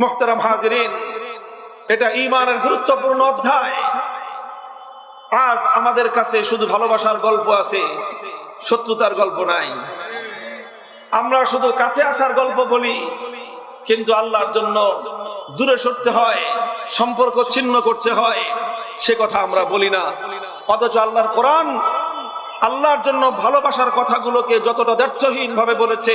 মোহতারাম হাজিরিন, এটা ইমানের গুরুত্বপূর্ণ অধ্যায়। আজ আমাদের কাছে শুধু ভালোবাসার গল্প আছে, শত্রুতার গল্প নাই। আমরা শুধু কাছে আসার গল্প বলি, কিন্তু আল্লাহর জন্য দূরে সরতে হয়, সম্পর্ক ছিন্ন করতে হয়, সে কথা আমরা বলি না। অথচ আল্লাহর কোরআন আল্লাহর জন্য ভালোবাসার কথাগুলোকে যতটা দ্ব্যর্থহীন ভাবে বলেছে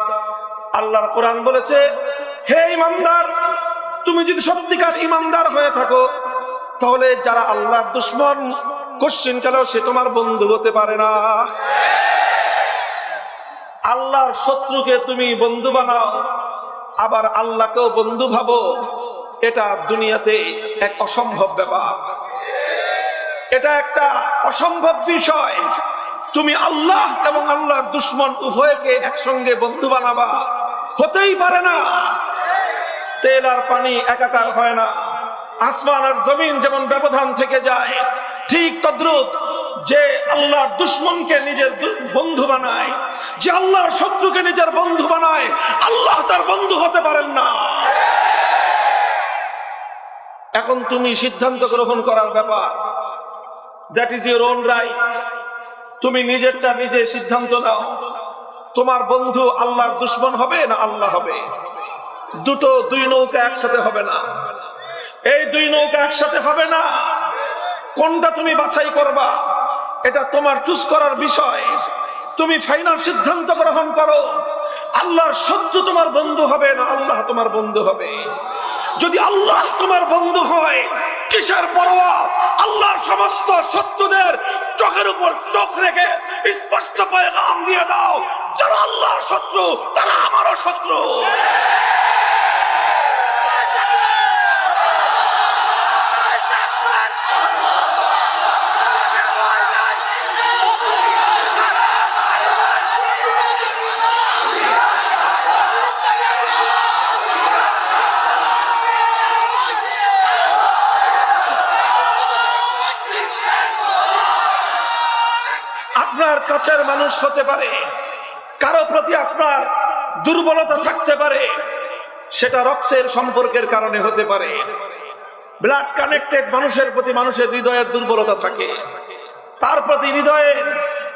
আল্লাহর কোরআন বলেছে, হে ইমানদার, তুমি যদি সত্যিকার ইমানদার হয়ে থাকো, তাহলে যারা আল্লাহর দুশ্মন কোশ্চিন কালেও সে তোমার বন্ধু হতে পারে না? আল্লাহর শত্রুকে তুমি বন্ধু বানাও, আবার আল্লাহকেও বন্ধু ভাবো, এটা দুনিয়াতে এক অসম্ভব ব্যাপার। এটা একটা অসম্ভব বিষয়। তুমি আল্লাহ এবং আল্লাহর দুশ্মন উভয়কে একসঙ্গে বন্ধু বানাবা। হতেই পারে না। তেল আর পানি একাকার হয় না। আসমান আর জমিন যেমন ব্যবধান থেকে যায়, ঠিক তদ্রুপ যে আল্লাহর দুশ্মনকে নিজের বন্ধু বানায়, যে আল্লাহর শত্রুকে নিজের বন্ধু বানায়, আল্লাহ তার বন্ধু হতে পারেন না। এখন তুমি সিদ্ধান্ত গ্রহণ করার ব্যাপার। That is your own right তুমি নিজেরটা নিজে সিদ্ধান্ত নাও। তোমার বন্ধু আল্লাহর দুশ্মন হবে না আল্লাহ হবে? দুটো দুই নৌকা একসাথে হবে না। এই দুই নৌকা একসাথে হবে না। কোনটা তুমি বাছাই করবা? এটা তোমার চুজ করার বিষয়। তুমি ফাইনাল সিদ্ধান্ত গ্রহণ করো। আল্লাহর শত্রু তোমার বন্ধু হবে না আল্লাহ তোমার বন্ধু হবে। যদি আল্লাহ তোমার বন্ধু হয় কিসের পরোয়া আল্লাহর সমস্ত শত্রুদের চোখের উপর চোখ রেখে স্পষ্ট পয়গাম দিয়ে দাও, যারা আল্লাহর শত্রু, তারা আমারও শত্রু। কাছের মানুষ হতে পারে। কারও প্রতি আপনার দুর্বলতা থাকতে পারে। সেটা রক্তের সম্পর্কের কারণে হতে পারে। ব্লাড কানেক্টেড মানুষের প্রতি মানুষের হৃদয়ের দুর্বলতা থাকে। তার প্রতি হৃদয়ের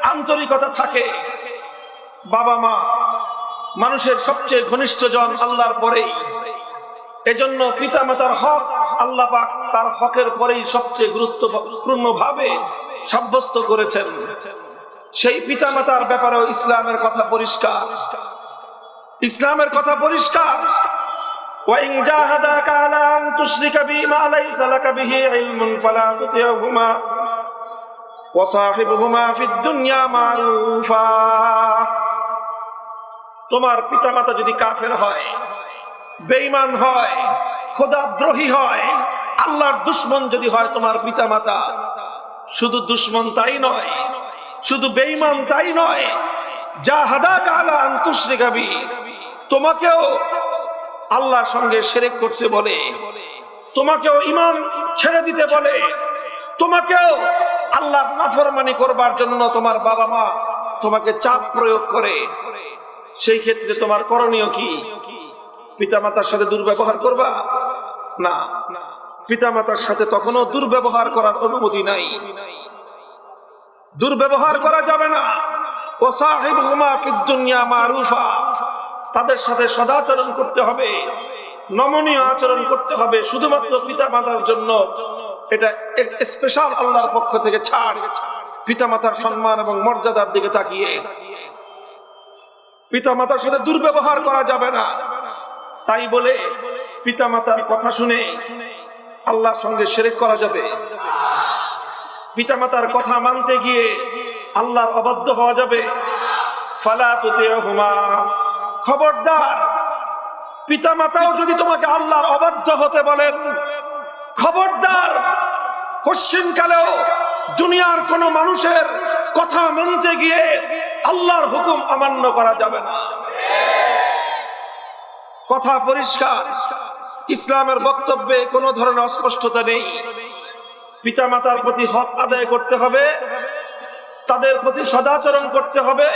আন্তরিকতা থাকে। বাবা মা মানুষের সবচেয়ে ঘনিষ্ঠ জন আল্লাহর পরেই। এজন্য পিতা মাতার হক আল্লাহ পাক তার হকের পরেই সবচেয়ে গুরুত্বপূর্ণ ভাবে সাব্যস্ত করেছেন। সেই পিতা মাতার ব্যাপারেও ইসলামের কথা পরিষ্কার ইসলামের কথা পরিষ্কার وإن جاهداك على أن تشرك بي ما ليس لك به علم فلا تطعهما وصاحبهما في الدنيا معروفا তোমার পিতামাতা যদি কাফের হয় বেঈমান হয় খোদাদ্রোহী হয় আল্লাহর দুশ্মন যদি হয় তোমার পিতামাতা শুধু দুশ্মন তাই নয় শুধু বেঈমান তাই নয়, যা হাদা কালা আন্তুশ্রিকাবি তোমাকেও আল্লাহর সঙ্গে সেরেক করতে বলে, তোমাকেও ইমান ছেড়ে দিতে বলে, তোমাকেও আল্লাহর নাফরমানি করবার জন্য তোমার বাবা মা তোমাকে চাপ প্রয়োগ করে। সেই ক্ষেত্রে তোমার করণীয় কি? পিতামাতার সাথে দুর্ব্যবহার করবা? না। পিতামাতার সাথে তখনও দুর্ব্যবহার করার অনুমতি নাই। দুর্ব্যবহার করা যাবে না। ও সাহেব দুনিয়া মারুফা। তাদের সাথে সদাচরণ করতে হবে, নমনীয় আচরণ করতে হবে, শুধুমাত্র পিতা মাতার জন্য। এটা স্পেশাল আল্লাহর পক্ষ থেকে ছাড়। পিতা মাতার সম্মান এবং মর্যাদার দিকে তাকিয়ে। পিতা মাতার সাথে দুর্ব্যবহার করা যাবে না। তাই বলে পিতা মাতার কথা শুনে আল্লাহর সঙ্গে সেরেক করা যাবে। পিতামাতার কথা মানতে গিয়ে আল্লাহর অবাধ্য হওয়া যাবে। খবরদার, পিতামাতাও যদি তোমাকে আল্লাহর অবাধ্য হতে বলেন, খবরদার, কোশ্চিন কালেও দুনিয়ার কোন মানুষের কথা মানতে গিয়ে আল্লাহর হুকুম অমান্য করা যাবে না। কথা পরিষ্কার, ইসলামের বক্তব্যে কোনো ধরনের অস্পষ্টতা নেই। পিতামাতার প্রতি হক আদায় করতে হবে, তাদের প্রতি সদাচরণ করতে হবে,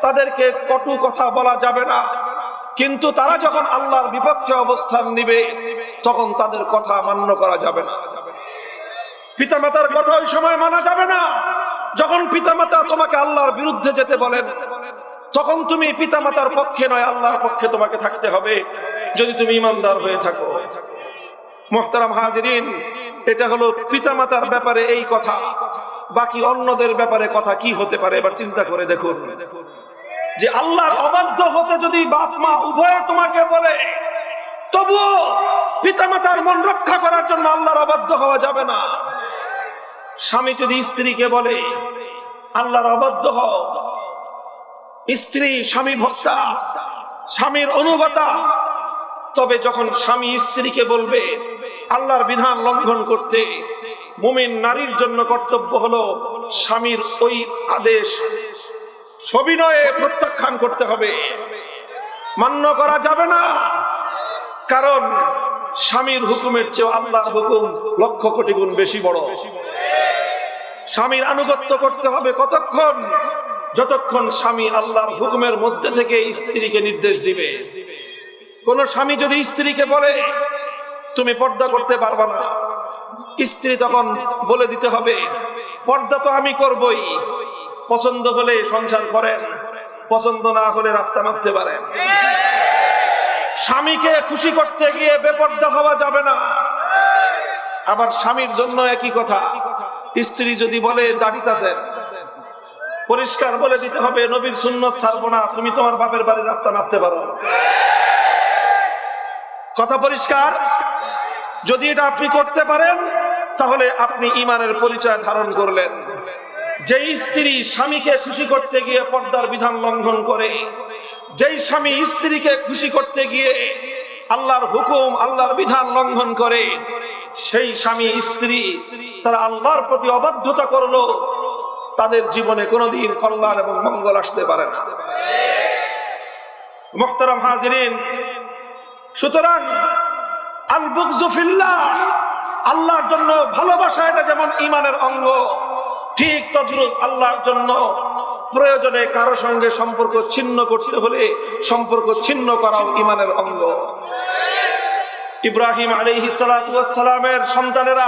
তাদেরকে কটু কথা বলা যাবে না। কিন্তু তারা যখন আল্লাহর বিপক্ষে অবস্থান নিবে, তখন তাদের কথা মান্য করা যাবে না। পিতা মাতার কথা ওই সময় মানা যাবে না। যখন পিতামাতা তোমাকে আল্লাহর বিরুদ্ধে যেতে বলেন, তখন তুমি পিতামাতার পক্ষে নয়, আল্লাহর পক্ষে তোমাকে থাকতে হবে। যদি তুমি ইমানদার হয়ে থাকো। মোহতারাম হাজিরিন এটা হলো পিতামাতার ব্যাপারে এই কথা। বাকি অন্যদের ব্যাপারে কথা কি হতে পারে এবার চিন্তা করে দেখুন। যে আল্লাহর অবাধ্য হতে যদি বাপ মা উভয়ে তোমাকে বলে, তবুও পিতামাতার মন রক্ষা করার জন্য আল্লাহর অবাধ্য হওয়া যাবে না। স্বামী যদি স্ত্রীকে বলে, আল্লাহর অবাধ্য হও। স্ত্রী স্বামী ভক্তা, স্বামীর অনুগতা। তবে যখন স্বামী স্ত্রীকে বলবে আল্লাহর বিধান লঙ্ঘন করতে মুমিন নারীর জন্য কর্তব্য হলো স্বামীর ওই আদেশ সবিনয়ে প্রত্যাখ্যান করতে হবে। মান্য করা যাবে না। কারণ স্বামীর হুকুমের চেয়ে আল্লাহর হুকুম লক্ষ কোটি গুণ বেশি বড়। স্বামীর আনুগত্য করতে হবে কতক্ষণ? যতক্ষণ স্বামী আল্লাহর হুকুমের মধ্যে থেকে স্ত্রীকে নির্দেশ দিবে। কোন স্বামী যদি স্ত্রীকে বলে তুমি পর্দা করতে পারবা না। স্ত্রী তখন বলে দিতে হবে, পর্দা তো আমি করবই। পছন্দ হলে সংসার করেন, পছন্দ না হলে রাস্তা মারতে পারেন। স্বামীকে খুশি করতে গিয়ে বেপর্দা হওয়া যাবে না। আবার স্বামীর জন্য একই কথা, স্ত্রী যদি বলে, দাড়ি চাষেন পরিষ্কার বলে দিতে হবে, নবীর সুন্নত ছাড়বো না, তুমি তোমার বাপের বাড়ির রাস্তা মারতে পারো। কথা পরিষ্কার? যদি এটা আপনি করতে পারেন, তাহলে আপনি ইমানের পরিচয় ধারণ করলেন। যেই স্ত্রী স্বামীকে খুশি করতে গিয়ে পর্দার বিধান লঙ্ঘন করে, যেই স্বামী স্ত্রীকে খুশি করতে গিয়ে আল্লাহর হুকুম, আল্লাহর বিধান লঙ্ঘন করে, সেই স্বামী স্ত্রী তারা আল্লাহর প্রতি অবাধ্যতা করল। তাদের জীবনে কোনোদিন কল্যাণ এবং মঙ্গল আসতে পারে না। হাজিরিন, সুতরাং আল বুকজুফিল্লাহ আল্লাহর জন্য ভালোবাসা এটা যেমন ইমানের অঙ্গ, ঠিক তদ্রুপ আল্লাহর জন্য। প্রয়োজনে কারও সঙ্গে সম্পর্ক ছিন্ন করতে হলে সম্পর্ক ছিন্ন করাও ইমানের অঙ্গ। ইব্রাহিম আলী সালামের সন্তানেরা